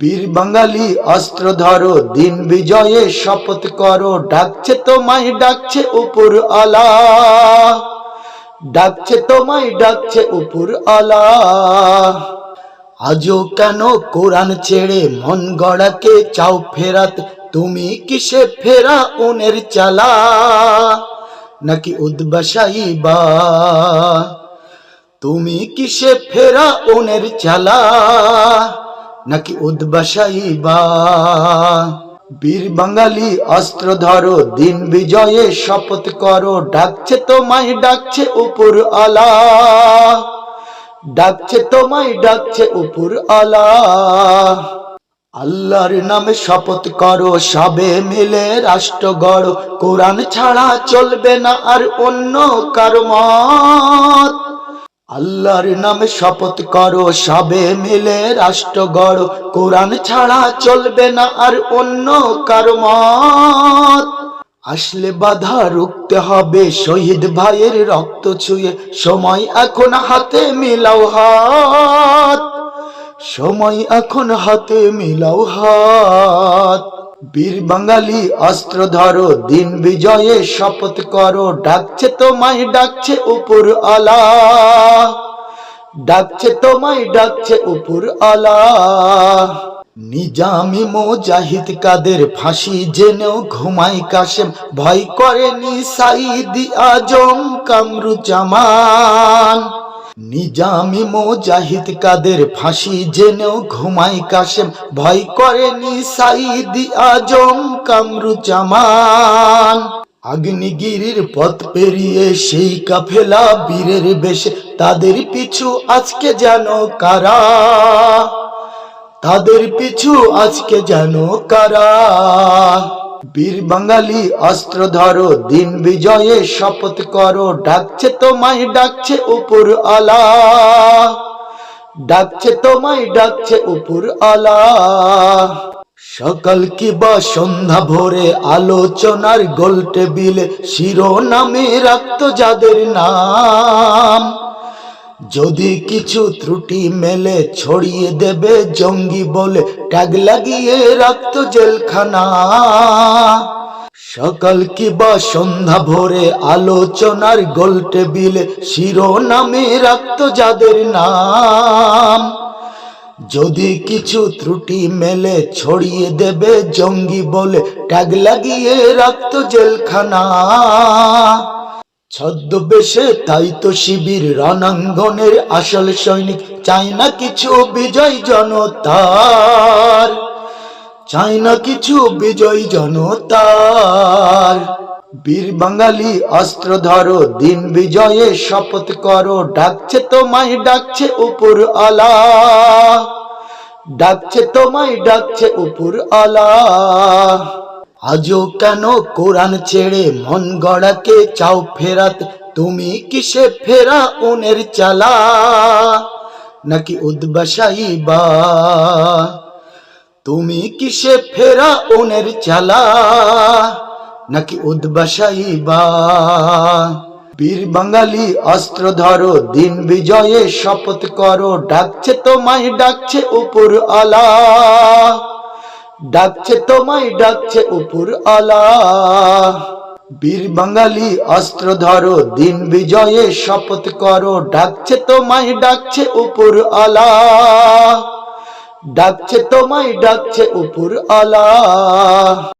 বীর বাঙালি অস্ত্র ধরো, দিন বিজয়ে শপথ করো, ডাকছে তোমায়, ডাকছে উপর আলা ডাকছে তোমায়, ডাকছে উপর আলা আজও কেন কোরআন ছেড়ে মন গড়াকে চাও ফেরাত? তুমি কিসে ফেরা উনের চালা? নাকি উদ্বাসাই বা তুমি কিসে ফেরা ওনের চালা? নাকি উদ্বাসাই বা বীর বাঙালি অস্ত্র ধরো, দিন বিজয়ে শপথ করো, ডাকছে তোমায়, ডাকছে উপর আলা ডাকছে তোমায়, ডাকছে উপর আলা আল্লাহর নামে শপথ করো, সবে মিলে রাষ্ট্র গড়, কোরআন ছাড়া চলবে না আর অন্য কারও মত। আল্লাহর নামে শপথ করো, সবে মিলে রাষ্ট্র গড় কোরআন ছাড়া চলবে না আর অন্য কারও মত। আসলে বাধা রুখতে হবে, শহীদ ভাইয়ের রক্ত ছুঁয়ে। সময় এখন হাতে মিলাও হাত। সময় এখন হাতে মিলাও হাত। বীর বাঙালি অস্ত্র ধরো, দিন বিজয়ে শপথ করো, ডাকছে তোমায়, ডাকছে উপর আলা। ডাকছে তোমায়, ডাকছে উপর আলা। নিজামি মোজাহিদ কাদের ফাঁসি জেনেও ঘুমাই কাশেম, ভয় করেনি সাইদি আজম কামরুজ্জামান। নিজামি মোজাহিদ কাদের ফাঁসি জেনেও ঘুমাই কাশেম। ভয় করেনি সাইদি আজম কামরুজ্জামান। আগ্নিগিরির পথ পেরিয়ে সেই কাফেলা বীরের বেশে। তাদের পিছু আজকে যেন কারা? তাদের পিছু আজকে যেন কারা? বীর বাঙালি অস্ত্র ধরো, দিন বিজয়ে শপথ করো, ডাকছে তোমায়, ডাকছে উপর আলা ডাকছে তোমায়, ডাকছে উপর আলা সকাল কি বা সন্ধ্যা ভোরে আলোচনার গোল টেবিলে শিরোনামে রাখত যাদের নাম। যদি কিছু ত্রুটি মেলে ছড়িয়ে দেবে জঙ্গি বলে ট্যাগ লাগিয়ে রাখত জেলখানা। সকাল কি বা সন্ধ্যা ভোরে আলোচনার গোল টেবিলে শিরোনামে রাখত যাদের নাম। যদি কিছু ত্রুটি মেলে ছড়িয়ে দেবে জঙ্গি বলে ট্যাগ লাগিয়ে রাখত জেলখানা। ছদ্মবেশে তাই তো শিবির রণাঙ্গনের আসল সৈনিক। চাই না কিছু বিজয় জনতার। চাই না কিছু বিজয় জনতার। বীর বাঙালি অস্ত্র ধরো, দিন বিজয়ে শপথ করো। ডাকছে তোমায়, ডাকছে উপর আলা। ডাকছে তোমায়, ডাকছে উপর আলা। আজও কেন কোরআন ছেড়ে মন গড়াকে চাও ফেরাত? তুমি কিসে ফেরা উনের চালা? নাকি উদ্বাসাই বা তুমি কিসে ফেরা উনের চালা? নাকি উদ্বাসাই বা বীর বাঙালি অস্ত্র ধরো, দিন বিজয়ে শপথ করো, ডাকছে তোমায়, ডাকছে উপর আলা ডাকছে তোমায়, ডাকছে উপর আলা। বীর বাঙালি, অস্ত্র ধরো, দিন বিজয়ে শপথ করো। ডাকছে তোমায়, ডাকছে উপর আলা। ডাকছে তোমায়, ডাকছে উপর আলা।